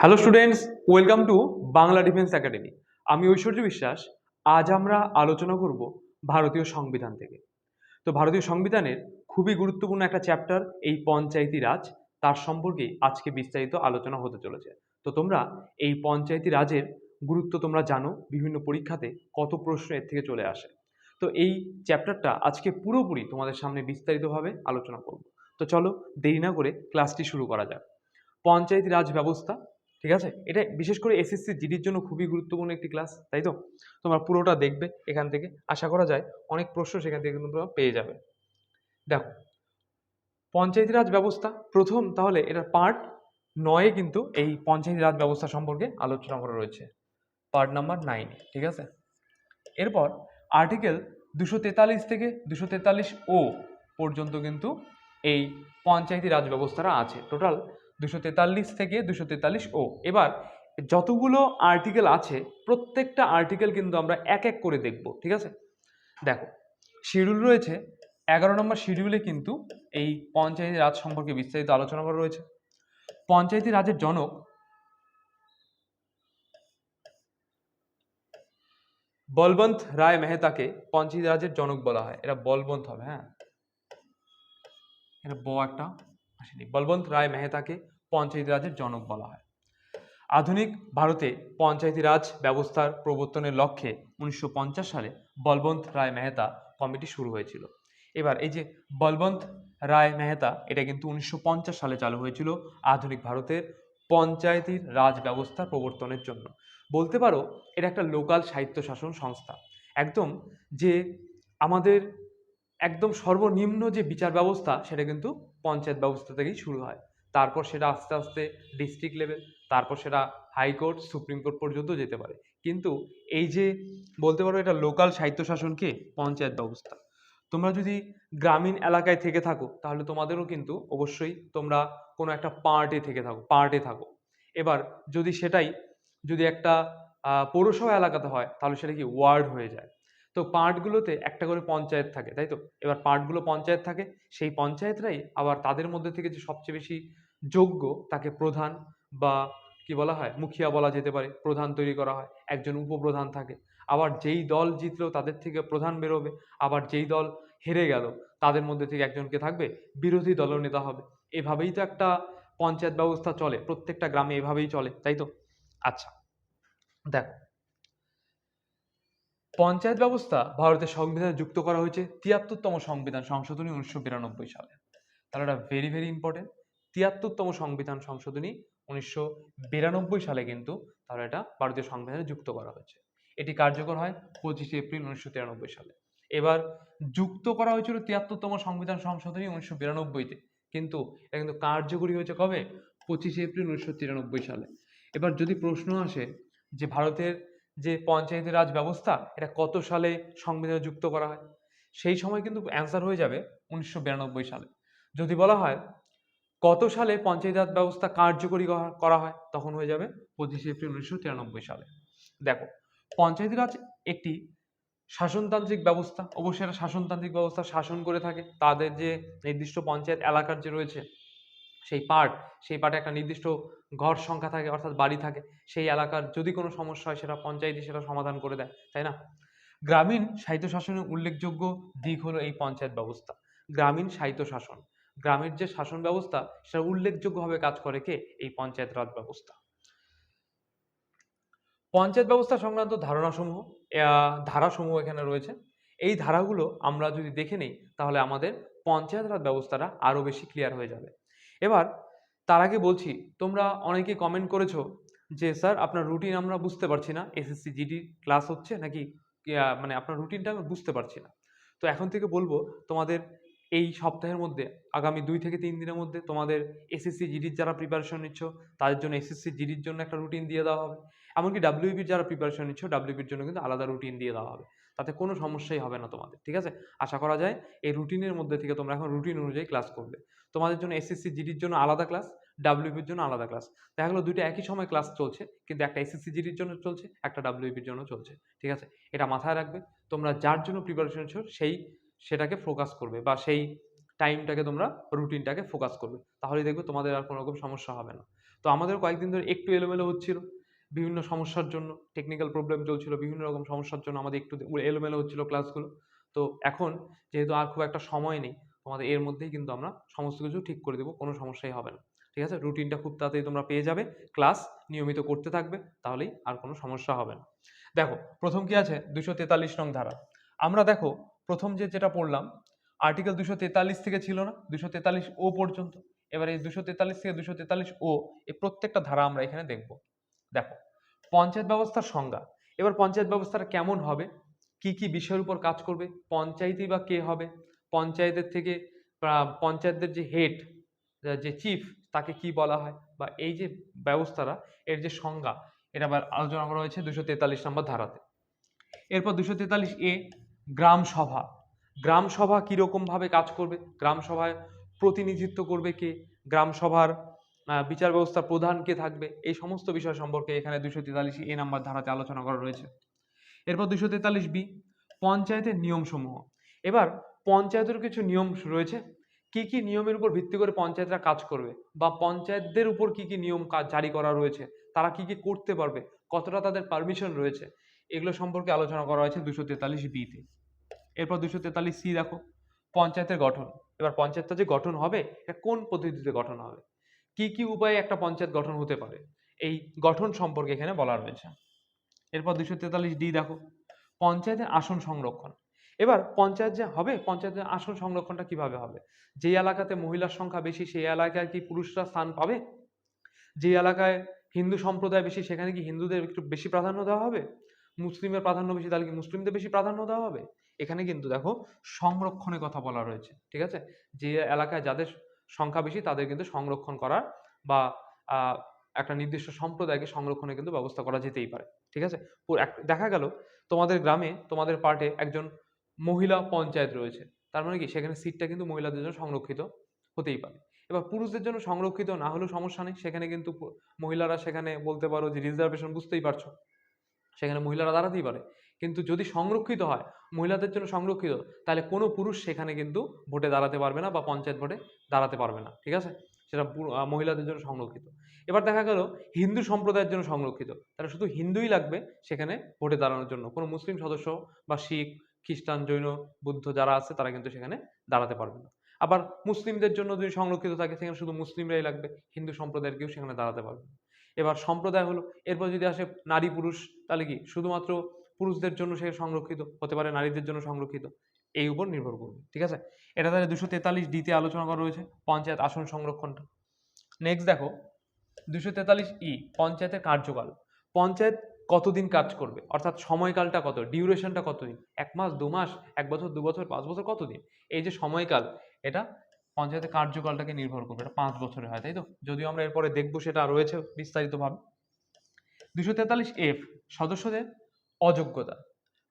Hello students welcome to Bangla defence academy আমি ঐশ্বর্য বিশ্বাস, আজ আমরা আলোচনা করব ভারতীয় সংবিধান থেকে। তো ভারতীয় সংবিধানের খুবই গুরুত্বপূর্ণ একটা চ্যাপ্টার এই পঞ্চায়েতি রাজ, তার সম্পর্কে আজকে বিস্তারিত আলোচনা হতে চলেছে। তো তোমরা এই পঞ্চায়েতি রাজের গুরুত্ব তোমরা জানো, বিভিন্ন পরীক্ষাতে কত প্রশ্ন এর থেকে চলে আসে। তো এই চ্যাপ্টারটা আজকে পুরোপুরি তোমাদের সামনে বিস্তারিতভাবে আলোচনা করব। তো চলো দেরি না করে ক্লাসটি শুরু করা যাক। পঞ্চায়েতি রাজ ব্যবস্থা ঠিক আছে? এটা বিশেষ করে এসএসসি জিডির জন্য খুবই গুরুত্বপূর্ণ একটি ক্লাস তাই তো? তোমরা পুরোটা দেখবে এখান থেকে। আশা করা যায় অনেক প্রশ্ন সেখান থেকে কিন্তু তোমরা পেয়ে যাবে। দেখো, পঞ্চায়েতি রাজ ব্যবস্থা প্রথম তাহলে এটার পার্ট নয়ে কিন্তু এই পঞ্চায়েতি রাজ ব্যবস্থা সম্পর্কে আলোচনা করা রয়েছে। পার্ট নাম্বার নাইন ঠিক আছে? এরপর আর্টিকেল দুশো তেতাল্লিশ থেকে দুশো তেতাল্লিশ ও পর্যন্ত কিন্তু এই পঞ্চায়েতি রাজ ব্যবস্থাটা আছে। টোটাল দুশো তেতাল্লিশ থেকে দুশো তেতাল্লিশ ও। এবার যতগুলো আর্টিকেল আছে, প্রত্যেকটা আর্টিকেল কিন্তু আমরা এক এক করে দেখব, ঠিক আছে? দেখো, শিডিউল রয়েছে, এগারো নম্বর শিডিউলে কিন্তু এই পঞ্চায়েতি রাজ সম্পর্কে বিস্তারিত আলোচনা করা রয়েছে। পঞ্চায়েতি রাজের জনক বলবন্ত রায় মেহতাকে পঞ্চায়েত রাজের জনক বলা হয়। এটা বলবন্ত হবে হ্যাঁ? এটা ব একটা। আসেনি। বলবন্ত রায় মেহতাকে পঞ্চায়েত রাজের জনক বলা হয়। আধুনিক ভারতে পঞ্চায়েতি রাজ ব্যবস্থার প্রবর্তনের লক্ষ্যে উনিশশো পঞ্চাশ সালে বলবন্ত রায় মেহতা কমিটি শুরু হয়েছিল। এবার এই যে বলবন্ত রায় মেহতা, এটা কিন্তু উনিশশো পঞ্চাশ সালে চালু হয়েছিল আধুনিক ভারতের পঞ্চায়েতির রাজ ব্যবস্থা প্রবর্তনের জন্য। বলতে পারো, এটা একটা লোকাল সাহিত্য শাসন সংস্থা। একদম যে আমাদের একদম সর্বনিম্ন যে বিচার ব্যবস্থা, সেটা কিন্তু পঞ্চায়েত ব্যবস্থা থেকেই শুরু হয়। তারপর সেটা আস্তে আস্তে ডিস্ট্রিক্ট লেভেল তারপর সেটা হাইকোর্ট সুপ্রিম কোর্ট পর্যন্ত যেতে পারে। কিন্তু এই যে বলতে পারো এটা লোকাল সাহিত্য শাসনকে পঞ্চায়েত ব্যবস্থা। তোমরা যদি গ্রামীণ এলাকায় থেকে থাকো, তাহলে তোমাদেরও কিন্তু অবশ্যই তোমরা কোনো একটা পার্টে থেকে থাকো পার্টে থাকো। এবার যদি সেটাই যদি একটা পৌরসভা এলাকাতে হয়, তাহলে সেটা কি ওয়ার্ড হয়ে যায়। তো পার্টগুলোতে একটা করে পঞ্চায়েত থাকে, তাই তো? এবার পার্টগুলো পঞ্চায়েত থাকে, সেই পঞ্চায়েতরাই আবার তাদের মধ্যে থেকে যে সবচেয়ে বেশি যোগ্য তাকে প্রধান বা কি বলা হয়, মুখিয়া বলা যেতে পারে, প্রধান তৈরি করা হয়, একজন উপপ্রধান থাকে। আবার যেই দল জিতলো তাদের থেকে প্রধান বেরোবে, আবার যেই দল হেরে গেল তাদের মধ্যে থেকে একজনকে থাকবে, বিরোধী দলনেতা হবে। এভাবেই তো একটা পঞ্চায়েত ব্যবস্থা চলে, প্রত্যেকটা গ্রামে এভাবেই চলে, তাই তো? আচ্ছা দেখো পঞ্চায়েত ব্যবস্থা ভারতের সংবিধানে যুক্ত করা হয়েছে তিয়াত্তরতম সংবিধান সংশোধনী উনিশশো বিরানব্বই সালে। তাহলে এটা ভেরি ভেরি ইম্পর্টেন্ট তিয়াত্তরতম সংবিধান সংশোধনী উনিশশো বিরানব্বই সালে কিন্তু তাহলে এটা ভারতীয় সংবিধানে যুক্ত করা হয়েছে। এটি কার্যকর হয় পঁচিশে এপ্রিল উনিশশো তিরানব্বই সালে। এবার যুক্ত করা হয়েছিল তিয়াত্তরতম সংবিধান সংশোধনী উনিশশো বিরানব্বইতে। কিন্তু এটা কিন্তু কার্যকরী হয়েছে কবে? পঁচিশে এপ্রিল উনিশশো তিরানব্বই সালে। এবার যদি প্রশ্ন আসে যে ভারতের যে পঞ্চায়েতি রাজ ব্যবস্থা, এটা কত সালে সংবিধানে যুক্ত করা হয়? সেই সময় কিন্তু অ্যান্সার হয়ে যাবে উনিশশো বিরানব্বই সালে। যদি বলা হয় কত সালে পঞ্চায়েত রাজ ব্যবস্থা কার্যকরী করা- হয়, তখন হয়ে যাবে পঁচিশে এপ্রিল উনিশশো তিরানব্বই সালে। দেখো, পঞ্চায়েতি রাজ একটি শাসনতান্ত্রিক ব্যবস্থা। অবশ্যই এটা শাসনতান্ত্রিক ব্যবস্থা শাসন করে থাকে। তাদের যে নির্দিষ্ট পঞ্চায়েত এলাকার যে রয়েছে সেই পার্ট সেই পার্টে একটা নির্দিষ্ট ঘর সংখ্যা থাকে, অর্থাৎ বাড়ি থাকে, সেই এলাকার যদি কোনো সমস্যা হয় সেটা পঞ্চায়েতই সেটা সমাধান করে দেয়, তাই না? গ্রামীণ সাহিত্য শাসনের উল্লেখযোগ্য দিক হলো এই পঞ্চায়েত ব্যবস্থা। গ্রামীণ সাহিত্য শাসন, গ্রামের যে শাসন ব্যবস্থা সেটা উল্লেখযোগ্যভাবে কাজ করে কে? এই পঞ্চায়েত রাজ ব্যবস্থা। পঞ্চায়েত ব্যবস্থা সংক্রান্ত ধারণাসমূহ ধারাসমূহ এখানে রয়েছে। এই ধারাগুলো আমরা যদি দেখে নিই, তাহলে আমাদের পঞ্চায়েত রাজ ব্যবস্থাটা আরও বেশি ক্লিয়ার হয়ে যাবে। এবার তার আগে বলছি, তোমরা অনেকে কমেন্ট করেছ যে, স্যার, আপনার রুটিন আমরা বুঝতে পারছি না। এসএসসি জিডি ক্লাস হচ্ছে নাকি মানে আপনার রুটিনটা আমি বুঝতে পারছি না। তো এখন থেকে বলব, তোমাদের এই সপ্তাহের মধ্যে, আগামী দুই থেকে তিন দিনের মধ্যে তোমাদের এসএসসি জিডির যারা প্রিপারেশন নিচ্ছ, তাদের জন্য এসএসসি জিডির জন্য একটা রুটিন দিয়ে দেওয়া হবে। এমনকি ডাব্লিউবির যারা প্রিপারেশন নিচ্ছ ডাব্লিউবির জন্য কিন্তু আলাদা রুটিন দিয়ে দেওয়া হবে। তাতে কোনো সমস্যাই হবে না তোমাদের, ঠিক আছে? আশা করা যায় এই রুটিনের মধ্যে থেকে তোমরা এখন রুটিন অনুযায়ী ক্লাস করবে। তোমাদের জন্য এসএসসি জিডির জন্য আলাদা ক্লাস ডাব্লিউবির জন্য আলাদা ক্লাস দেখা গেলো দুইটা একই সময় ক্লাস চলছে, কিন্তু একটা এসএসসি জিডির জন্য চলছে, একটা ডাব্লিউবির জন্য চলছে, ঠিক আছে? এটা মাথায় রাখবে, তোমরা যার জন্য প্রিপারেশন নিচ্ছ সেই সেটাকে ফোকাস করবে বা সেই টাইমটাকে তোমরা রুটিনটাকে ফোকাস করবে। তাহলেই দেখবে তোমাদের আর কোনো রকম সমস্যা হবে না। তো আমাদের কয়েকদিন ধরে একটু এলোমেলো হচ্ছিল বিভিন্ন সমস্যার জন্য টেকনিক্যাল প্রবলেম চলছিল, বিভিন্ন রকম সমস্যার জন্য আমাদের একটু এলোমেলো হচ্ছিল ক্লাসগুলো তো এখন যেহেতু আর খুব একটা সময় নেই তোমাদের এর মধ্যেই কিন্তু আমরা সমস্ত কিছু ঠিক করে দেবো, কোনো সমস্যাই হবে না। ঠিক আছে? রুটিনটা খুব তাড়াতাড়ি তোমরা পেয়ে যাবে ক্লাস নিয়মিত করতে থাকবে, তাহলেই আর কোনো সমস্যা হবে না। দেখো, প্রথম কি আছে? দুশো তেতাল্লিশ নং ধারা। আমরা দেখো, প্রথম যে যেটা পড়লাম আর্টিকেল দুশো তেতাল্লিশ থেকে ছিল না দুশো তেতাল্লিশ ও পর্যন্ত। এবার এই দুশো তেতাল্লিশ থেকে দুশো তেতাল্লিশ ও, এই প্রত্যেকটা ধারা আমরা এখানে দেখব। দেখো, পঞ্চায়েত ব্যবস্থার সংজ্ঞা। এবার পঞ্চায়েত ব্যবস্থাটা কেমন হবে? কি কি বিষয়ের উপর কাজ করবে? পঞ্চায়েতই বা কে হবে? পঞ্চায়েতের থেকে পঞ্চায়েতদের যে হেড যে চিফ তাকে কি বলা হয়? বা এই যে ব্যবস্থাটা, এর যে সংজ্ঞা, এটা আবার আলোচনা করা হয়েছে দুশো তেতাল্লিশ নম্বর ধারাতে। এরপর দুশো তেতাল্লিশ এ, গ্রাম সভা। গ্রাম সভা কীরকম ভাবে কাজ করবে? গ্রাম সভায় প্রতিনিধিত্ব করবে কে? গ্রাম সভার বিচার ব্যবস্থার প্রধান কে থাকবে? এই সমস্ত বিষয় সম্পর্কে এখানে দুশো তেতাল্লিশ এ নাম্বার ধারাতে আলোচনা করা রয়েছে। এরপর দুশো তেতাল্লিশ বি, পঞ্চায়েতের নিয়মসমূহ। এবার পঞ্চায়েতের কিছু নিয়ম রয়েছে। কি কি নিয়মের উপর ভিত্তি করে পঞ্চায়েতরা কাজ করবে? বা পঞ্চায়েতদের উপর কি কি নিয়ম জারি করা রয়েছে? তারা কি কি করতে পারবে? কতটা তাদের পারমিশন রয়েছে? এগুলো সম্পর্কে আলোচনা করা হয়েছে দুশো তেতাল্লিশ বিতে এরপর দুশো তেতাল্লিশ সি দেখো, পঞ্চায়েতের গঠন। এবার পঞ্চায়েতটা যে গঠন হবে, এটা কোন পদ্ধতিতে গঠন হবে? কি কি উপায়ে একটা পঞ্চায়েত গঠন হতে পারে? এই গঠন সম্পর্কে এখানে বলা রয়েছে এরপর দুশো তেতাল্লিশ ডি দেখো। পঞ্চায়েতের আসন সংরক্ষণ। এবার পঞ্চায়েত যে হবে, পঞ্চায়েতের আসন সংরক্ষণটা কীভাবে হবে? যে এলাকাতে মহিলার সংখ্যা বেশি, সেই এলাকায় কি পুরুষরা স্থান পাবে? যে এলাকায় হিন্দু সম্প্রদায় বেশি, সেখানে কি হিন্দুদের একটু বেশি প্রাধান্য দেওয়া হবে? মুসলিমের প্রাধান্য বেশি, তাহলে কি মুসলিমদের বেশি প্রাধান্য দেওয়া হবে? এখানে কিন্তু দেখো সংরক্ষণের কথা বলা রয়েছে, ঠিক আছে? যে এলাকায় যাদের সংখ্যা বেশি, তাদের কিন্তু সংরক্ষণ করার বা একটা নির্দিষ্ট সম্প্রদায়কে সংরক্ষণের কিন্তু ব্যবস্থা করা যেতেই পারে। ঠিক আছে? দেখা গেল, তোমাদের গ্রামে, তোমাদের পার্টে একজন মহিলা পঞ্চায়েত রয়েছে। তার মানে কি? সেখানে সিটটা কিন্তু মহিলাদের জন্য সংরক্ষিত হতেই পারে। এবার পুরুষদের জন্য সংরক্ষিত না হলেও সমস্যা নেই। সেখানে কিন্তু মহিলারা সেখানে বলতে পারো যে রিজার্ভেশন বুঝতেই পারছ। সেখানে মহিলারা দাঁড়াতেই পারে। কিন্তু যদি সংরক্ষিত হয়, মহিলাদের জন্য সংরক্ষিত, তাহলে কোনো পুরুষ সেখানে কিন্তু ভোটে দাঁড়াতে পারবে না বা পঞ্চায়েত ভোটে দাঁড়াতে পারবে না, ঠিক আছে? সেটা মহিলাদের জন্য সংরক্ষিত। এবার দেখা গেল হিন্দু সম্প্রদায়ের জন্য সংরক্ষিত, তাহলে শুধু হিন্দুই লাগবে সেখানে ভোটে দাঁড়ানোর জন্য। কোনো মুসলিম সদস্য বা শিখ, খ্রিস্টান, জৈন, বুদ্ধ যারা আছে তারা কিন্তু সেখানে দাঁড়াতে পারবে না। আবার মুসলিমদের জন্য যদি সংরক্ষিত থাকে, সেখানে শুধু মুসলিমরাই লাগবে, হিন্দু সম্প্রদায়ের কেউ সেখানে দাঁড়াতে পারবে এবার সম্প্রদায় হলো, এরপর যদি আসে নারী পুরুষ তাহলে কি? শুধুমাত্র পুরুষদের জন্য সে সংরক্ষিত, হতে পারে নারীদের জন্য সংরক্ষিত। এই উপর নির্ভর করবে, ঠিক আছে? এটা তাহলে দুশো তেতাল্লিশ ডিতে আলোচনা করা রয়েছে, পঞ্চায়েত আসন সংরক্ষণটা। নেক্সট দেখো, দুশো তেতাল্লিশ ই, পঞ্চায়েতের কার্যকাল। পঞ্চায়েত কতদিন কাজ করবে? অর্থাৎ সময়কালটা কত? ডিউরেশনটা কতদিন? এক মাস, দু মাস, এক বছর, দু বছর, পাঁচ বছর, কতদিন? এই যে সময়কাল, এটা পঞ্চায়েতের কার্যকালটাকে নির্ভর করবে, এটা পাঁচ বছরের হয়, তাই তো? যদিও আমরা এরপরে দেখব সেটা রয়েছে বিস্তারিতভাবে। দুশো তেতাল্লিশ এফ, সদস্যদের অযোগ্যতা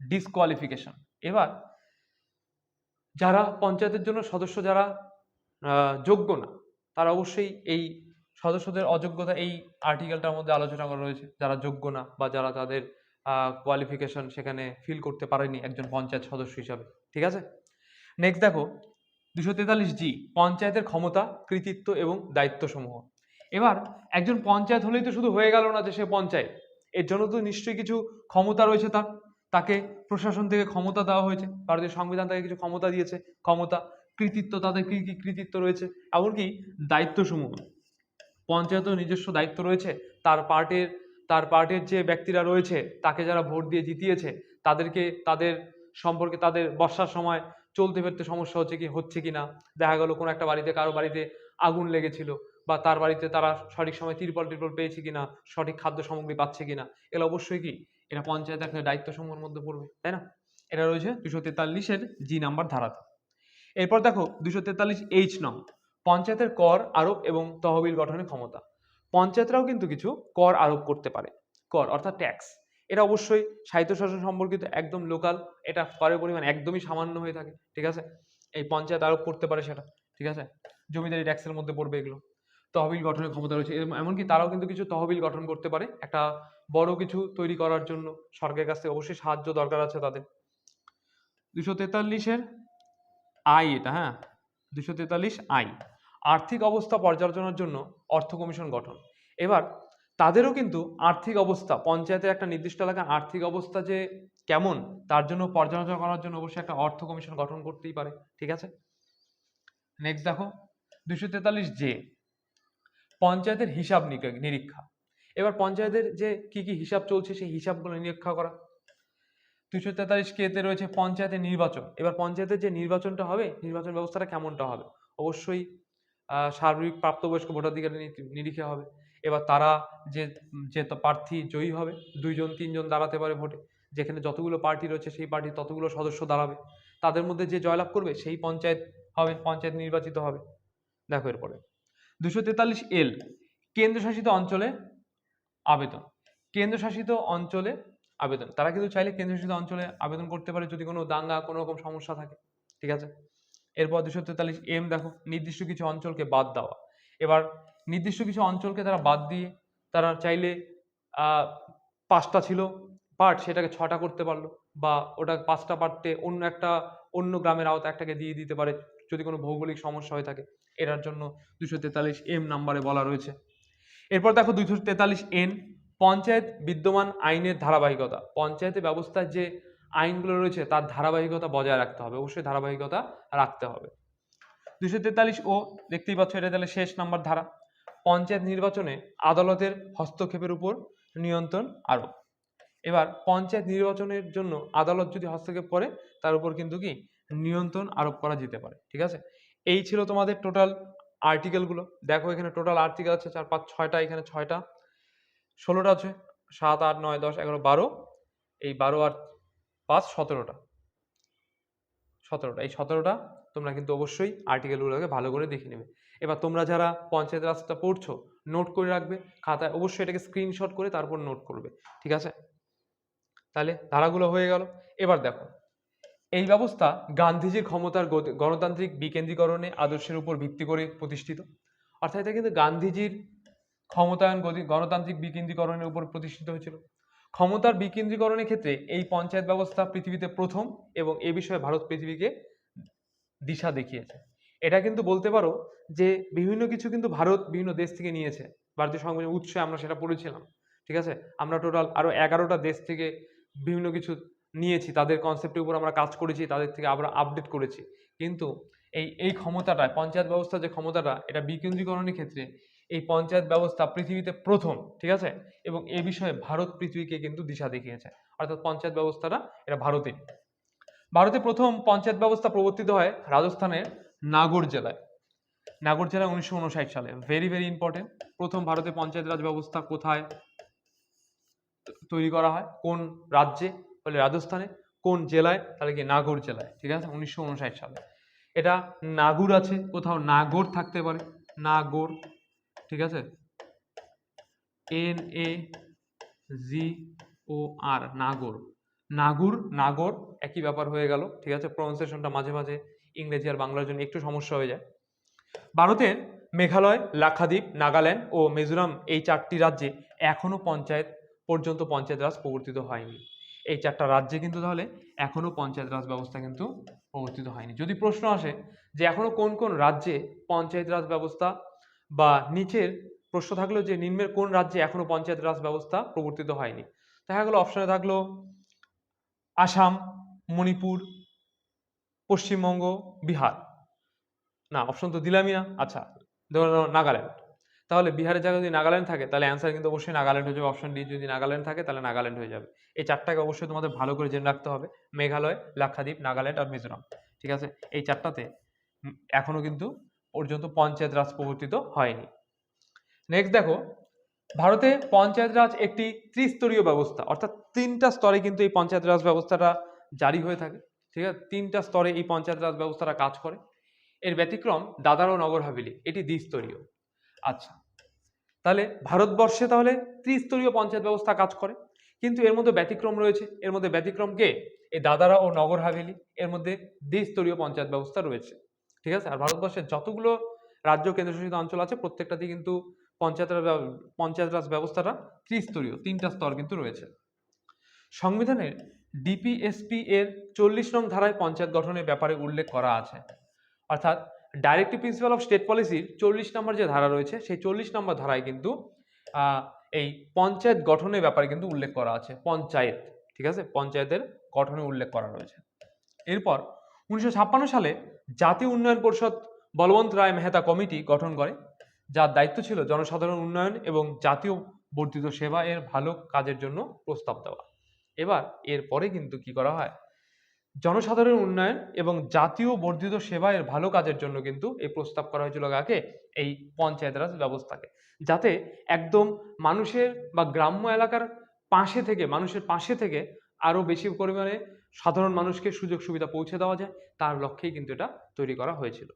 ডিসকোয়ালিফিকেশন এবার, যারা পঞ্চায়েতের জন্য সদস্য যারা যোগ্য না, তারা অবশ্যই এই সদস্যদের অযোগ্যতা এই আর্টিকেলটার মধ্যে আলোচনা করা রয়েছে। যারা যোগ্য না বা যারা তাদের কোয়ালিফিকেশন সেখানে ফিল করতে পারেনি একজন পঞ্চায়েত সদস্য হিসাবে। ঠিক আছে? নেক্সট দেখো, দুশো তেতাল্লিশ জি পঞ্চায়েতের ক্ষমতা, কৃতিত্ব এবং দায়িত্বসমূহ। এবার, একজন পঞ্চায়েত হলেই তো শুধু হয়ে গেল না যে সে পঞ্চায়েত। এর জন্য তো নিশ্চয়ই কিছু ক্ষমতা রয়েছে তার। তাকে প্রশাসন থেকে ক্ষমতা দেওয়া হয়েছে, ভারতীয় সংবিধান তাকে কিছু ক্ষমতা দিয়েছে, ক্ষমতা, কৃতিত্ব, তাদের কি কি কৃতিত্ব রয়েছে, এমনকি দায়িত্বসমূহ। পঞ্চায়েতের নিজস্ব দায়িত্ব রয়েছে, তার পার্টের তার পার্টের যে ব্যক্তিরা রয়েছে, তাকে যারা ভোট দিয়ে জিতিয়েছে, তাদেরকে, তাদের সম্পর্কে, তাদের বর্ষার সময় চলতে ফিরতে সমস্যা হচ্ছে কি হচ্ছে কি না দেখা গেল কোনো একটা বাড়িতে, কারও বাড়িতে আগুন লেগেছিল বা তার বাড়িতে তারা সঠিক সময় তিরপল টিরপল পেয়েছে কিনা, সঠিক খাদ্য সামগ্রী পাচ্ছে কিনা, এগুলো অবশ্যই কি? এটা পঞ্চায়েত একটা দায়িত্ব সমূহের মধ্যে পড়বে, তাই না? এটা রয়েছে দুশো তেতাল্লিশের জি নাম্বার ধারাতে। এরপর দেখো, দুশো তেতাল্লিশ এইচ নং পঞ্চায়েতের কর আরোপ এবং তহবিল গঠনের ক্ষমতা। পঞ্চায়েতরাও কিন্তু কিছু কর আরোপ করতে পারে, কর অর্থাৎ ট্যাক্স এটা অবশ্যই সাহিত্য শাসন সম্পর্কিত একদম লোকাল এটা করের পরিমাণ একদমই সামান্য হয়ে থাকে, ঠিক আছে? এই পঞ্চায়েত আরোপ করতে পারে সেটা। ঠিক আছে? জমিদারি ট্যাক্সের মধ্যে পড়বে এগুলো। তহবিল গঠনের ক্ষমতা রয়েছে। এমনকি তারাও কিন্তু কিছু তহবিল গঠন করতে পারে। একটা বড় কিছু তৈরি করার জন্য সরকারের কাছ থেকে অবশ্যই সাহায্য দরকার আছে তাদের। দুশো তেতাল্লিশের আই এটা হ্যাঁ? দুশো তেতাল্লিশ আই আর্থিক অবস্থা পর্যালোচনার জন্য অর্থ কমিশন গঠন। এবার তাদেরও কিন্তু আর্থিক অবস্থা, পঞ্চায়েতের একটা নির্দিষ্ট এলাকার আর্থিক অবস্থা যে কেমন, তার জন্য পর্যালোচনা করার জন্য অবশ্যই একটা অর্থ কমিশন গঠন করতেই পারে। ঠিক আছে? নেক্সট দেখো দুশো তেতাল্লিশ জে পঞ্চায়েতের হিসাব নিরীক্ষা। এবার পঞ্চায়েতের যে কি কি হিসাব চলছে, সেই হিসাবগুলো নিরীক্ষা করা। দুশো তেতাল্লিশ কেতে রয়েছে পঞ্চায়েতের নির্বাচন। এবার পঞ্চায়েতের যে নির্বাচনটা হবে, নির্বাচন ব্যবস্থাটা কেমনটা হবে? অবশ্যই সার্বিক প্রাপ্তবয়স্ক ভোটাধিকার নি- নিরিখে হবে। এবার তারা যে যে প্রার্থী জয়ী হবে, দুইজন, তিনজন দাঁড়াতে পারে ভোটে। যেখানে যতগুলো পার্টি রয়েছে, সেই পার্টি ততগুলো সদস্য দাঁড়াবে। তাদের মধ্যে যে জয়লাভ করবে, সেই পঞ্চায়েত হবে, পঞ্চায়েত নির্বাচিত হবে। দেখো এরপরে। দুশো তেতাল্লিশ এল, কেন্দ্রশাসিত অঞ্চলে আবেদন। কেন্দ্রশাসিত অঞ্চলে আবেদন। তারা কিন্তু চাইলে কেন্দ্রশাসিত অঞ্চলে আবেদন করতে পারে যদি কোনো দাঙ্গা, কোনো রকম সমস্যা থাকে। ঠিক আছে? এরপর দুশো তেতাল্লিশ এম, দেখো, নির্দিষ্ট কিছু অঞ্চলকে বাদ দেওয়া। এবার নির্দিষ্ট কিছু অঞ্চলকে তারা বাদ দিয়ে তারা চাইলে পাঁচটা ছিল। পার্ট সেটাকে ছটা করতে পারল বা ওটা পাঁচটা পার্টে অন্য একটা, অন্য গ্রামের আওতা একটাকে দিয়ে দিতে পারে। যদি কোনো ভৌগোলিক সমস্যা হয়ে থাকে এটার জন্য দুশো তেতাল্লিশ এম নাম্বারে বলা রয়েছে। এরপর দেখো দুশো তেতাল্লিশ এন পঞ্চায়েত বিদ্যমান আইনের ধারাবাহিকতা। পঞ্চায়েতের ব্যবস্থার যে আইনগুলো রয়েছে, তার ধারাবাহিকতা বজায় রাখতে হবে, অবশ্যই ধারাবাহিকতা রাখতে হবে। দুশো তেতাল্লিশ ও দেখতেই পাচ্ছ এটা তাহলে শেষ নাম্বার ধারা। পঞ্চায়েত নির্বাচনে আদালতের হস্তক্ষেপের উপর নিয়ন্ত্রণ আরোপ। এবার পঞ্চায়েত নির্বাচনের জন্য আদালত যদি হস্তক্ষেপ করে, তার উপর কিন্তু কি? নিয়ন্ত্রণ আরোপ করা যেতে পারে, ঠিক আছে? এই ছিল তোমাদের টোটাল আর্টিকেলগুলো দেখো এখানে টোটাল আর্টিকেল আছে চার, পাঁচ, ছয়টা, এখানে ছয়টা। ষোলোটা আছে, সাত, আট, নয়, দশ, এগারো, বারো। এই বারো আর পাঁচ সতেরোটা। সতেরোটা। এই সতেরোটা তোমরা কিন্তু অবশ্যই আর্টিকেলগুলোকে ভালো করে দেখে নেবে। এবার তোমরা যারা পঞ্চায়েত রাজটা পড়ছো নোট করে রাখবে, খাতায় অবশ্যই এটাকে স্ক্রিনশট করে তারপর নোট করবে, ঠিক আছে? তাহলে ধারাগুলো হয়ে গেল। এবার দেখো এই ব্যবস্থা গান্ধীজির ক্ষমতার গণতান্ত্রিক বিকেন্দ্রীকরণে আদর্শের উপর ভিত্তি করে প্রতিষ্ঠিত। অর্থাৎ এটা কিন্তু গান্ধীজির ক্ষমতায়ন গণতান্ত্রিক বিকেন্দ্রীকরণের উপর প্রতিষ্ঠিত হয়েছিল। ক্ষমতার বিকেন্দ্রীকরণের ক্ষেত্রে এই পঞ্চায়েত ব্যবস্থা পৃথিবীতে প্রথম এবং এ বিষয়ে ভারত পৃথিবীকে দিশা দেখিয়েছে। এটা কিন্তু বলতে পারো যে বিভিন্ন কিছু কিন্তু ভারত বিভিন্ন দেশ থেকে নিয়েছে। ভারতীয় সংবিধানের উৎসে আমরা সেটা পড়েছিলাম। ঠিক আছে? আমরা টোটাল আরও এগারোটা দেশ থেকে বিভিন্ন কিছু নিয়েছি, তাদের কনসেপ্টের উপর আমরা কাজ করেছি, তাদের থেকে আমরা আপডেট করেছি। কিন্তু এই এই ক্ষমতাটা, পঞ্চায়েত ব্যবস্থার যে ক্ষমতাটা, এটা বিকেন্দ্রীকরণের ক্ষেত্রে এই পঞ্চায়েত ব্যবস্থা পৃথিবীতে প্রথম, ঠিক আছে? এবং এ বিষয়ে ভারত পৃথিবীকে কিন্তু দিশা দেখিয়েছে। অর্থাৎ পঞ্চায়েত ব্যবস্থাটা এটা ভারতের ভারতে প্রথম পঞ্চায়েত ব্যবস্থা প্রবর্তিত হয় রাজস্থানের নাগর জেলায়। নাগর জেলায় উনিশশো উনষাট সালে। ভেরি ভেরি ইম্পর্টেন্ট প্রথম ভারতে পঞ্চায়েত রাজ ব্যবস্থা কোথায় তৈরি করা হয়? কোন রাজ্যে? বলে রাজস্থানে, কোন জেলায়? তাহলে কি নাগর জেলায়, ঠিক আছে? উনিশশো উনষাট সালে। এটা নাগুর আছে, কোথাও নাগর থাকতে পারে। নাগর, ঠিক আছে? এন এ জি ও আর, নাগর। নাগুর, নাগর, একই ব্যাপার হয়ে গেল, ঠিক আছে? প্রনাউন্সিয়েশনটা মাঝে মাঝে ইংরেজি আর বাংলার জন্য একটু সমস্যা হয়ে যায়। ভারতের মেঘালয়, লাক্ষাদ্বীপ, নাগাল্যান্ড ও মিজোরাম এই চারটি রাজ্যে এখনও পঞ্চায়েত পর্যন্ত পঞ্চায়েত রাজ প্রবর্তিত হয়নি। এই চারটা রাজ্যে কিন্তু তাহলে এখনও পঞ্চায়েত রাজ ব্যবস্থা কিন্তু প্রবর্তিত হয়নি। যদি প্রশ্ন আসে যে এখনও কোন কোন রাজ্যে পঞ্চায়েত রাজ ব্যবস্থা বা নিচের প্রশ্ন থাকল যে নিম্নের কোন রাজ্যে এখনও পঞ্চায়েত রাজ ব্যবস্থা প্রবর্তিত হয়নি, দেখা গেলো অপশনে থাকল আসাম, মণিপুর, পশ্চিমবঙ্গ, বিহার। না অপশন তো দিলামই না। আচ্ছা ধরো নাগাল্যান্ড। তাহলে বিহারের জায়গায় যদি নাগাল্যান্ড থাকে, তাহলে অ্যান্সার কিন্তু অবশ্যই নাগাল্যান্ড হয়ে যাবে। অপশন ডি যদি নাগাল্যান্ড থাকে, তাহলে নাগাল্যান্ড হয়ে যাবে। এই চারটাকে অবশ্যই তোমাদের ভালো করে জেনে রাখতে হবে। মেঘালয়, লাক্ষাদ্বীপ, নাগাল্যান্ড আর মিজোরাম। ঠিক আছে? এই চারটাতে এখনও এখনও কিন্তু পর্যন্ত পঞ্চায়েত রাজ প্রবর্তিত হয়নি। নেক্সট দেখো, ভারতে পঞ্চায়েত রাজ একটি ত্রিস্তরীয় ব্যবস্থা। অর্থাৎ তিনটা স্তরে কিন্তু এই পঞ্চায়েত রাজ ব্যবস্থাটা জারি হয়ে থাকে। ঠিক আছে? তিনটা স্তরে এই পঞ্চায়েত রাজ ব্যবস্থাটা কাজ করে। এর ব্যতিক্রম দাদার ও নগর হাভেলি। এটি দ্বিস্তরীয়। আচ্ছা। তাহলে ভারতবর্ষে তাহলে ত্রিস্তরীয় পঞ্চায়েত ব্যবস্থা কাজ করে, কিন্তু এর মধ্যে ব্যতিক্রম রয়েছে। এর মধ্যে ব্যতিক্রম কে? এই দাদারা ও নগর হাভেলি। এর মধ্যে দ্বিস্তরীয় পঞ্চায়েত ব্যবস্থা রয়েছে। ঠিক আছে? আর ভারতবর্ষের যতগুলো রাজ্য কেন্দ্রশাসিত অঞ্চল আছে, প্রত্যেকটাতে কিন্তু পঞ্চায়েত পঞ্চায়েত রাজ ব্যবস্থাটা ত্রিস্তরীয়। তিনটা স্তর কিন্তু রয়েছে। সংবিধানের ডিপিএসপি এর চল্লিশ নং ধারায় পঞ্চায়েত গঠনের ব্যাপারে উল্লেখ করা আছে। অর্থাৎ ডাইরেক্টিভ প্রিন্সিপাল অফ স্টেট পলিসির চল্লিশ নম্বর যে ধারা রয়েছে, সেই চল্লিশ নম্বর ধারায় কিন্তু এই পঞ্চায়েত গঠনের ব্যাপারে কিন্তু উল্লেখ করা আছে। পঞ্চায়েত, ঠিক আছে? পঞ্চায়েতের গঠনে উল্লেখ করা রয়েছে। এরপর উনিশশো ছাপ্পান্ন সালে জাতীয় উন্নয়ন পরিষদ বলবন্ত রায় মেহতা কমিটি গঠন করে, যার দায়িত্ব ছিল জনসাধারণ উন্নয়ন এবং জাতীয় বর্ধিত সেবা এর ভালো কাজের জন্য প্রস্তাব দেওয়া। এবার এরপরে কিন্তু কি করা হয়? জনসাধারণ উন্নয়ন এবং জাতীয় বর্ধিত সেবা এর ভালো কাজের জন্য কিন্তু এই প্রস্তাব করা হয়েছিল কাকে? এই পঞ্চায়েত রাজ ব্যবস্থাকে। যাতে একদম মানুষের বা গ্রাম্য এলাকার পাশে থেকে, মানুষের পাশে থেকে আরও বেশি পরিমাণে সাধারণ মানুষকে সুযোগ সুবিধা পৌঁছে দেওয়া যায়, তার লক্ষ্যেই কিন্তু এটা তৈরি করা হয়েছিল।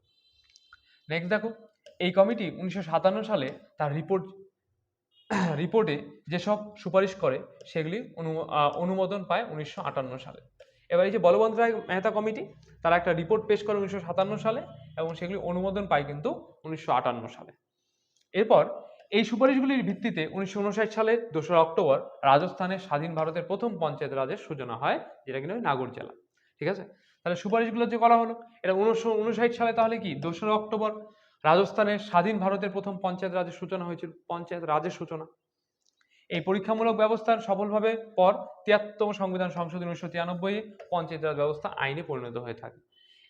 নেক্সট দেখো, এই কমিটি উনিশশো সাতান্ন সালে তার রিপোর্ট রিপোর্টে যেসব সুপারিশ করে, সেগুলি অনু- অনুমোদন পায় উনিশশো আটান্ন সালে। এবার এই যে বলবন্ত রায় মেহতা কমিটি, তারা একটা রিপোর্ট পেশ করে উনিশশো সাতান্ন সালে এবং সেগুলি অনুমোদন পায় কিন্তু উনিশশো আটান্ন সালে। এরপর এই সুপারিশগুলির ভিত্তিতে উনিশশো উনষাট সালের দোসরা অক্টোবর রাজস্থানের স্বাধীন ভারতের প্রথম পঞ্চায়েত রাজের সূচনা হয়, যেটা কিনা নাগর জেলা। ঠিক আছে? তাহলে সুপারিশগুলো যে করা হলো, এটা উনিশশো উনষাট সালে তাহলে কি? দোসরা অক্টোবর রাজস্থানের স্বাধীন ভারতের প্রথম পঞ্চায়েত রাজের সূচনা হয়েছিল, পঞ্চায়েত রাজের সূচনা। এই পরীক্ষামূলক ব্যবস্থার সফলভাবে পর তিয়াত্তম সংবিধান সংশোধন উনিশশো তিরানব্বই পঞ্চায়েত রাজ ব্যবস্থা আইনে পরিণত হয়ে থাকে।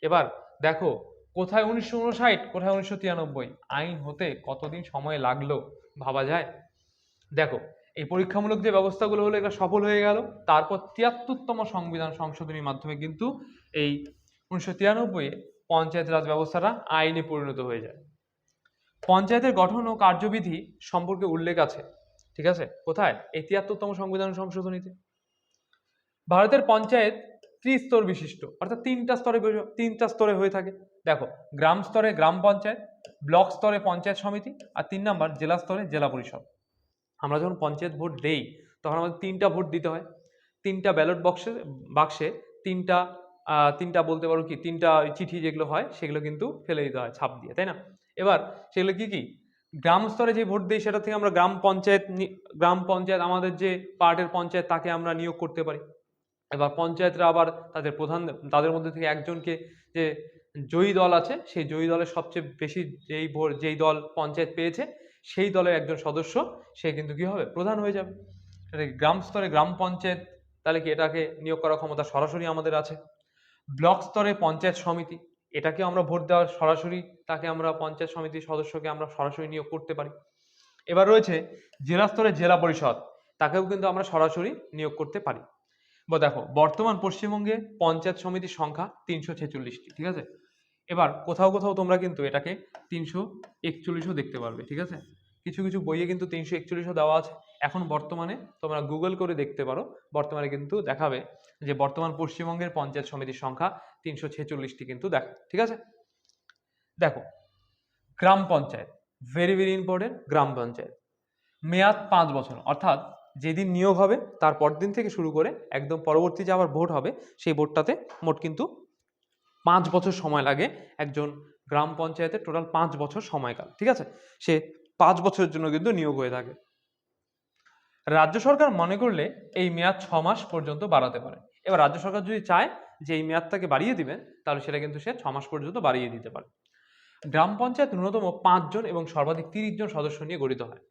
এবার দেখো, কোথায় উনিশশো উনষাট, কোথায় উনিশশো তিরানব্বই? আইন হতে কতদিন সময় লাগল ভাবা যায়? দেখো, এই পরীক্ষামূলক যে ব্যবস্থাগুলো হলো এটা সফল হয়ে গেল। তারপর তিয়াত্তরতম সংবিধান সংশোধনীর মাধ্যমে কিন্তু এই উনিশশো তিরানব্বই পঞ্চায়েত রাজ ব্যবস্থাটা আইনে পরিণত হয়ে যায়। পঞ্চায়েতের গঠন ও কার্যবিধি সম্পর্কে উল্লেখ আছে। ঠিক আছে? কোথায়? এই তিয়াত্তরতম সংবিধান সংশোধনীতে। ভারতের পঞ্চায়েত ত্রিস্তর বিশিষ্ট। অর্থাৎ তিনটা স্তরে তিনটা স্তরে হয়ে থাকে। দেখো, গ্রাম স্তরে গ্রাম পঞ্চায়েত, ব্লক স্তরে পঞ্চায়েত সমিতি আর তিন নাম্বার জেলা স্তরে জেলা পরিষদ। আমরা যখন পঞ্চায়েত ভোট দেই, তখন আমাদের তিনটা ভোট দিতে হয়। তিনটা ব্যালট বক্সে, বাক্সে তিনটা তিনটা বলতে পারো কি? তিনটা চিঠি যেগুলো হয়, সেগুলো কিন্তু ফেলে দিতে হয়, ছাপ দিয়ে, তাই না? এবার সেগুলো কি কি? গ্রাম স্তরে যে ভোট দিই, সেটা থেকে আমরা গ্রাম পঞ্চায়েত গ্রাম পঞ্চায়েত আমাদের যে পার্টের পঞ্চায়েত, তাকে আমরা নিয়োগ করতে পারি। এবার পঞ্চায়েতরা আবার তাদের প্রধান, তাদের মধ্যে থেকে একজনকে যে জয়ী দল আছে, সেই জয়ী দলের সবচেয়ে বেশি যেই ভোট, যেই দল পঞ্চায়েত পেয়েছে, সেই দলের একজন সদস্য, সে কিন্তু কি হবে? প্রধান হয়ে যাবে। গ্রাম স্তরে গ্রাম পঞ্চায়েত, তাহলে কি এটাকে নিয়োগ করার ক্ষমতা সরাসরি আমাদের আছে? ব্লক স্তরে পঞ্চায়েত সমিতি এটাকে আমরা ভোট দেওয়ার সরাসরি তাকে আমরা পঞ্চায়েত সমিতির সদস্যকে আমরা সরাসরি নিয়োগ করতে পারি। এবার রয়েছে জেলা স্তরে জেলা পরিষদ, তাকেও কিন্তু আমরা সরাসরি নিয়োগ করতে পারি। বা দেখো, বর্তমান পশ্চিমবঙ্গে পঞ্চায়েত সমিতির সংখ্যা তিনশো ছেচল্লিশটি, ঠিক আছে? এবার কোথাও কোথাও তোমরা কিন্তু এটাকে তিনশো একচল্লিশও দেখতে পারবে, ঠিক আছে? কিছু কিছু বইয়ে কিন্তু তিনশো একচল্লিশও দেওয়া আছে। এখন বর্তমানে তোমরা গুগল করে দেখতে পারো। বর্তমানে কিন্তু দেখাবে যে বর্তমান পশ্চিমবঙ্গের পঞ্চায়েত সমিতির সংখ্যা তিনশো ছেচল্লিশটি কিন্তু দেখ, ঠিক আছে? দেখো, গ্রাম পঞ্চায়েত ভেরি ভেরি ইম্পর্টেন্ট গ্রাম পঞ্চায়েত। মেয়াদ পাঁচ বছর, অর্থাৎ যেদিন নিয়োগ হবে, তার পরদিন থেকে শুরু করে একদম পরবর্তী যে আবার ভোট হবে, সেই ভোটটাতে মোট কিন্তু পাঁচ বছর সময় লাগে একজন গ্রাম পঞ্চায়েতের টোটাল পাঁচ বছর সময়কাল, ঠিক আছে? সে পাঁচ বছরের জন্য কিন্তু নিয়োগ হয়ে থাকে। রাজ্য সরকার মনে করলে এই মেয়াদ ছ মাস পর্যন্ত বাড়াতে পারে। এবার রাজ্য সরকার যদি চায় যে এই মেয়াদটাকে বাড়িয়ে দিবেন তাহলে সেটা কিন্তু সে ছ মাস পর্যন্ত বাড়িয়ে দিতে পারে। গ্রাম পঞ্চায়েত ন্যূনতম পাঁচজন এবং সর্বাধিক তিরিশ জন সদস্য নিয়ে গঠিত হয়।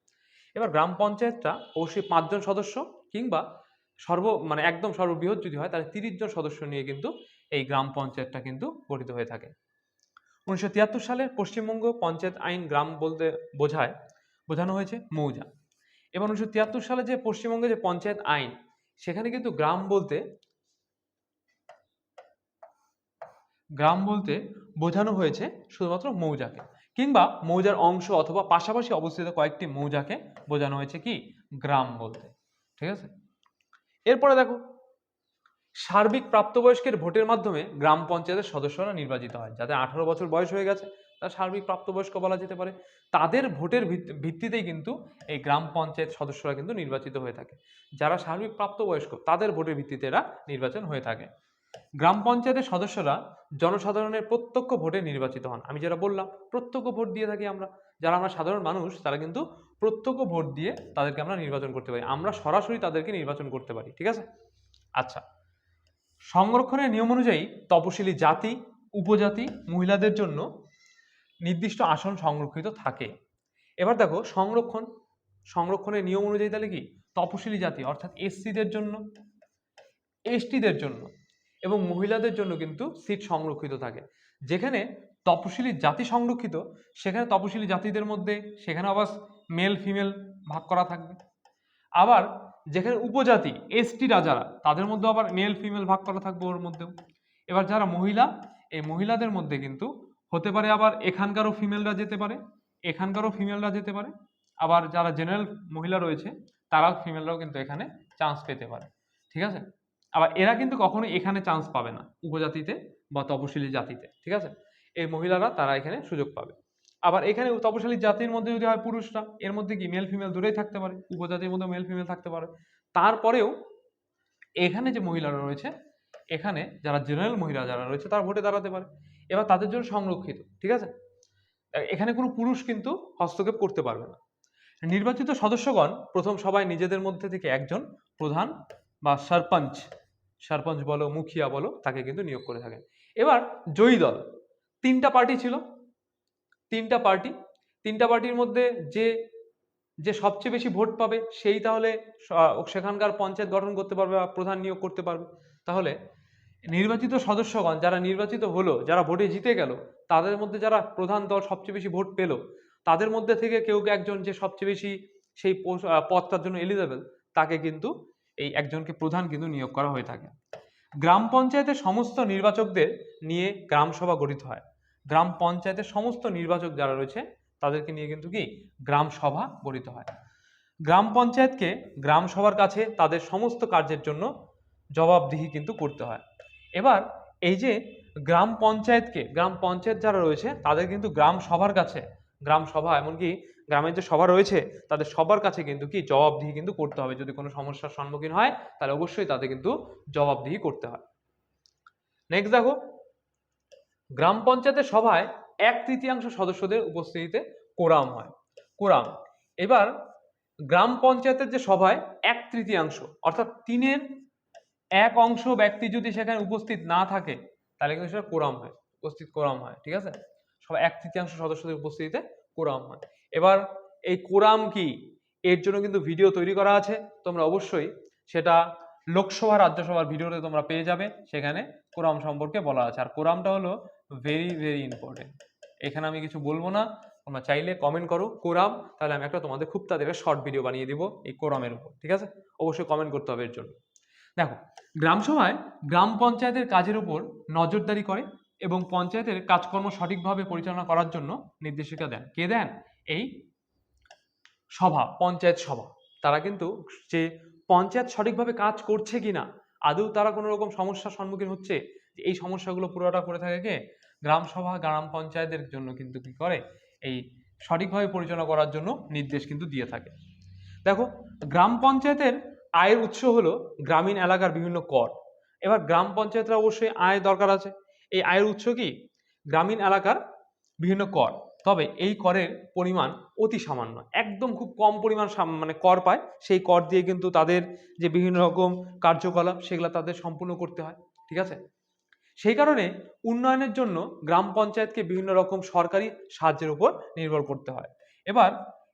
এবার গ্রাম পঞ্চায়েতটা অবশ্যই পাঁচজন সদস্য কিংবা সর্ব মানে একদম সর্ববৃহৎ যদি হয়, তাহলে তিরিশ জন সদস্য নিয়ে কিন্তু এই গ্রাম পঞ্চায়েতটা কিন্তু গঠিত হয়ে থাকে। উনিশশো তিয়াত্তর সালের পশ্চিমবঙ্গ পঞ্চায়েত আইন গ্রাম বলতে বোঝায়, বোঝানো হয়েছে মৌজা। এবার উনিশশো তিয়াত্তর সালে যে পশ্চিমবঙ্গে যে পঞ্চায়েত আইন, সেখানে কিন্তু গ্রাম বলতে গ্রাম বলতে বোঝানো হয়েছে শুধুমাত্র মৌজাকে। কিংবা মৌজার অংশ অথবা পাশাপাশি অবস্থিত কয়েকটি মৌজাকে বোঝানো হয়েছে কি? গ্রাম বলতে। ঠিক আছে? এরপরে দেখো সার্বিক প্রাপ্তবয়স্কের ভোটের মাধ্যমে গ্রাম পঞ্চায়েতের সদস্যরা নির্বাচিত হয়, যাদের আঠারো বছর বয়স হয়ে গেছে, তারা সার্বিক প্রাপ্তবয়স্ক বলা যেতে পারে। তাদের ভোটের ভিত- ভিত্তিতেই কিন্তু এই গ্রাম পঞ্চায়েত সদস্যরা কিন্তু নির্বাচিত হয়ে থাকে। যারা সার্বিক প্রাপ্তবয়স্ক, তাদের ভোটের ভিত্তিতে এরা নির্বাচন হয়ে থাকে। গ্রাম পঞ্চায়েতের সদস্যরা জনসাধারণের প্রত্যক্ষ ভোটে নির্বাচিত হন। আমি যারা বললাম, প্রত্যক্ষ ভোট দিয়ে থাকি আমরা। যারা আমরা সাধারণ মানুষ, তারা কিন্তু প্রত্যক্ষ ভোট দিয়ে তাদেরকে আমরা নির্বাচন করতে পারি। আমরা সরাসরি তাদেরকে নির্বাচন করতে পারি, ঠিক আছে? আচ্ছা। সংরক্ষণের নিয়ম অনুযায়ী তপশিলি জাতি, উপজাতি, মহিলাদের জন্য নির্দিষ্ট আসন সংরক্ষিত থাকে। এবার দেখো সংরক্ষণ। সংরক্ষণের নিয়ম অনুযায়ী তাহলে কি? তপশিলি জাতি, অর্থাৎ এসসিদের জন্য, এসটিদের জন্য এবং মহিলাদের জন্য কিন্তু সিট সংরক্ষিত থাকে। যেখানে তপশিলি জাতি সংরক্ষিত, সেখানে তপশিলি জাতিদের মধ্যে সেখানে আবার মেল ফিমেল ভাগ করা থাকবে। আবার যেখানে উপজাতি এসটিরা যারা তাদের মধ্যে আবার মেল ফিমেল ভাগ করা থাকবে ওর মধ্যেও। এবার যারা মহিলা, এই মহিলাদের মধ্যে কিন্তু হতে পারে আবার এখানকারও ফিমেলরা যেতে পারে, এখানকারও ফিমেলরা যেতে পারে। আবার যারা জেনারেল মহিলা রয়েছে, তারাও ফিমেলরাও কিন্তু এখানে চান্স পেতে পারে। ঠিক আছে? আবার এরা কিন্তু কখনো এখানে চান্স পাবে না, উপজাতিতে বা তপশিলি জাতিতে। ঠিক আছে? এই মহিলারা তারা এখানে সুযোগ পাবে। আবার এখানে তপশিলি জাতির মধ্যে যদি হয় পুরুষরা, এর মধ্যে কি মেল ফিমেল দূরেই থাকতে পারে, উপজাতির মধ্যে মেল ফিমেল থাকতে পারে। তারপরেও এখানে যে মহিলারা রয়েছে, এখানে যারা জেনারেল মহিলা যারা রয়েছে, তারা ভোটে দাঁড়াতে পারে। এবার তাদের জন্য সংরক্ষিত, ঠিক আছে? এখানে কোনো পুরুষ কিন্তু হস্তক্ষেপ করতে পারবে না। নির্বাচিত সদস্যগণ, প্রথম সবাই নিজেদের মধ্যে থেকে একজন প্রধান বা সরপঞ্চ সরপঞ্চ বলো, মুখিয়া বলো, তাকে কিন্তু নিয়োগ করে থাকেন। এবার জয়ী দল, তিনটা পার্টি ছিল তিনটা পার্টি, তিনটা পার্টির মধ্যে যে যে সবচেয়ে বেশি ভোট পাবে সেই তাহলে সেখানকার পঞ্চায়েত গঠন করতে পারবে বা প্রধান নিয়োগ করতে পারবে। তাহলে নির্বাচিত সদস্যগণ যারা নির্বাচিত হলো, যারা ভোটে জিতে গেল, তাদের মধ্যে যারা প্রধান দল সবচেয়ে বেশি ভোট পেল, তাদের মধ্যে থেকে কেউ একজন যে সবচেয়ে বেশি সেই পদটার জন্য এলিজেবল তাকে কিন্তু এই একজনকে প্রধান কিন্তু নিয়োগ করা হয়ে থাকে। গ্রাম পঞ্চায়েতের সমস্ত নির্বাচকদের নিয়ে গ্রাম সভা গঠিত হয়। গ্রাম পঞ্চায়েতের সমস্ত নির্বাচক যারা রয়েছে, তাদেরকে নিয়ে কিন্তু কি গ্রাম সভা গঠিত হয়। গ্রাম পঞ্চায়েতকে গ্রাম সভার কাছে তাদের সমস্ত কার্যের জন্য জবাবদিহি কিন্তু করতে হয়। এবার এই যে গ্রাম পঞ্চায়েতকে, গ্রাম পঞ্চায়েত যারা রয়েছে, তাদের কিন্তু গ্রাম সভার কাছে, গ্রাম সভা এমনকি গ্রামের যে সভা রয়েছে, তাদের সবার কাছে কিন্তু কি জবাবদিহি কিন্তু করতে হবে। যদি কোনো সমস্যার সম্মুখীন হয়, তাহলে অবশ্যই তাদের কিন্তু জবাবদিহি করতে হয়। নেক্সট দেখো গ্রাম পঞ্চায়েতের সভায় এক তৃতীয়াংশ সদস্যদের উপস্থিতিতে কোরাম হয়। কোরাম, এবার গ্রাম পঞ্চায়েতের যে সভায় এক তৃতীয়াংশ, অর্থাৎ তিনের এক অংশ ব্যক্তি যদি সেখানে উপস্থিত না থাকে, তাহলে কিন্তু সেটা কোরাম হয়, উপস্থিত কোরাম হয়, ঠিক আছে? সব এক তৃতীয়াংশ সদস্যদের উপস্থিতিতে কোরাম হয়। এবার এই কোরাম কি? এর জন্য কিন্তু ভিডিও তৈরি করা আছে, তোমরা অবশ্যই সেটা লোকসভা, রাজ্যসভার ভিডিওতে তোমরা পেয়ে যাবে, সেখানে কোরাম সম্পর্কে বলা আছে। আর কোরামটা হলো ভেরি ভেরি ইম্পর্টেন্ট এখানে আমি কিছু বলব না। তোমরা চাইলে কমেন্ট করো। কোরাম, তাহলে আমি একটা তোমাদের খুব তাদের শর্ট ভিডিও বানিয়ে দিব এই কোরামের উপর, ঠিক আছে? অবশ্যই কমেন্ট করতে হবে এর জন্য। দেখো, গ্রাম সভায় গ্রাম পঞ্চায়েতের কাজের উপর নজরদারি করে এবং পঞ্চায়েতের কাজকর্ম সঠিকভাবে পরিচালনা করার জন্য নির্দেশিকা দেন। কে দেন? এই সভা, পঞ্চায়েত সভা। তারা কিন্তু যে পঞ্চায়েত সঠিকভাবে কাজ করছে কিনা, আদৌ তারা কোনো রকম সমস্যার সম্মুখীন হচ্ছে যে এই সমস্যাগুলো পুরোটা করে থাকে কে? গ্রাম সভা গ্রাম পঞ্চায়েতের জন্য কিন্তু কি করে? এই সঠিকভাবে পরিচালনা করার জন্য নির্দেশ কিন্তু দিয়ে থাকে। দেখো, গ্রাম পঞ্চায়েতের আয়ের উৎস হলো গ্রামীণ এলাকার বিভিন্ন কর। এবার গ্রাম পঞ্চায়েতরা অবশ্যই আয় দরকার আছে। এই আয়ের উৎস কি? গ্রামীণ এলাকার বিভিন্ন কর। তবে এই করের পরিমাণ অতি সামান্য। একদম খুব কম পরিমাণ মানে কর পায়। সেই কর দিয়ে কিন্তু তাদের যে বিভিন্ন রকম কার্যকলাপ, সেগুলো তাদের সম্পূর্ণ করতে হয়। ঠিক আছে? সেই কারণে উন্নয়নের জন্য গ্রাম পঞ্চায়েতকে বিভিন্ন রকম সরকারি সাহায্যের উপর নির্ভর করতে হয়। এবার,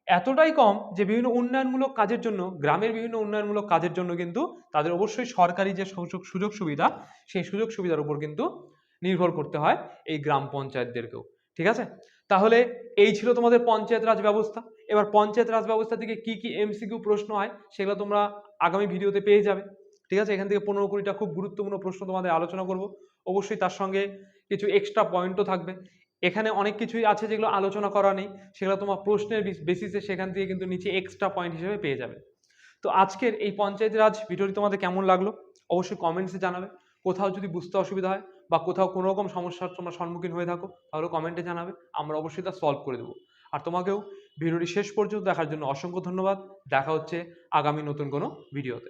এতটাই কম যে বিভিন্ন উন্নয়নমূলক কাজের জন্য, গ্রামের বিভিন্ন উন্নয়নমূলক কাজের জন্য কিন্তু তাদের অবশ্যই সরকারি যে সুযোগ সুবিধা, সেই সুযোগ সুবিধার উপর কিন্তু নির্ভর করতে হয় এই গ্রাম পঞ্চায়েতদেরকেও। ঠিক আছে? তাহলে এই ছিল তোমাদের পঞ্চায়েত রাজ ব্যবস্থা। এবার পঞ্চায়েত রাজ ব্যবস্থা থেকে কি কি এমসিকিউ প্রশ্ন হয়, সেগুলো তোমরা আগামী ভিডিওতে পেয়ে যাবে। ঠিক আছে? এখান থেকে পনেরো কুড়িটা খুব গুরুত্বপূর্ণ প্রশ্ন তোমাদের আলোচনা করব। অবশ্যই তার সঙ্গে কিছু এক্সট্রা পয়েন্টও থাকবে। এখানে অনেক কিছুই আছে যেগুলো আলোচনা করা নেই। সেগুলো তোমার প্রশ্নের বেসিসে সেখান থেকে কিন্তু নিচে এক্সট্রা পয়েন্ট হিসেবে পেয়ে যাবে। তো আজকের এই পঞ্চায়েত রাজ ভিডিওটি তোমাদের কেমন লাগল? অবশ্যই কমেন্টসে জানাবে। কোথাও যদি বুঝতে অসুবিধা হয় বা কোথাও কোনো রকম সমস্যার তোমরা সম্মুখীন হয়ে থাকো, তাহলে কমেন্টে জানাবে। আমরা অবশ্যই তা সলভ করে দেবো। আর তোমাকেও ভিডিওটি শেষ পর্যন্ত দেখার জন্য অসংখ্য ধন্যবাদ। দেখা হচ্ছে আগামী নতুন কোনো ভিডিওতে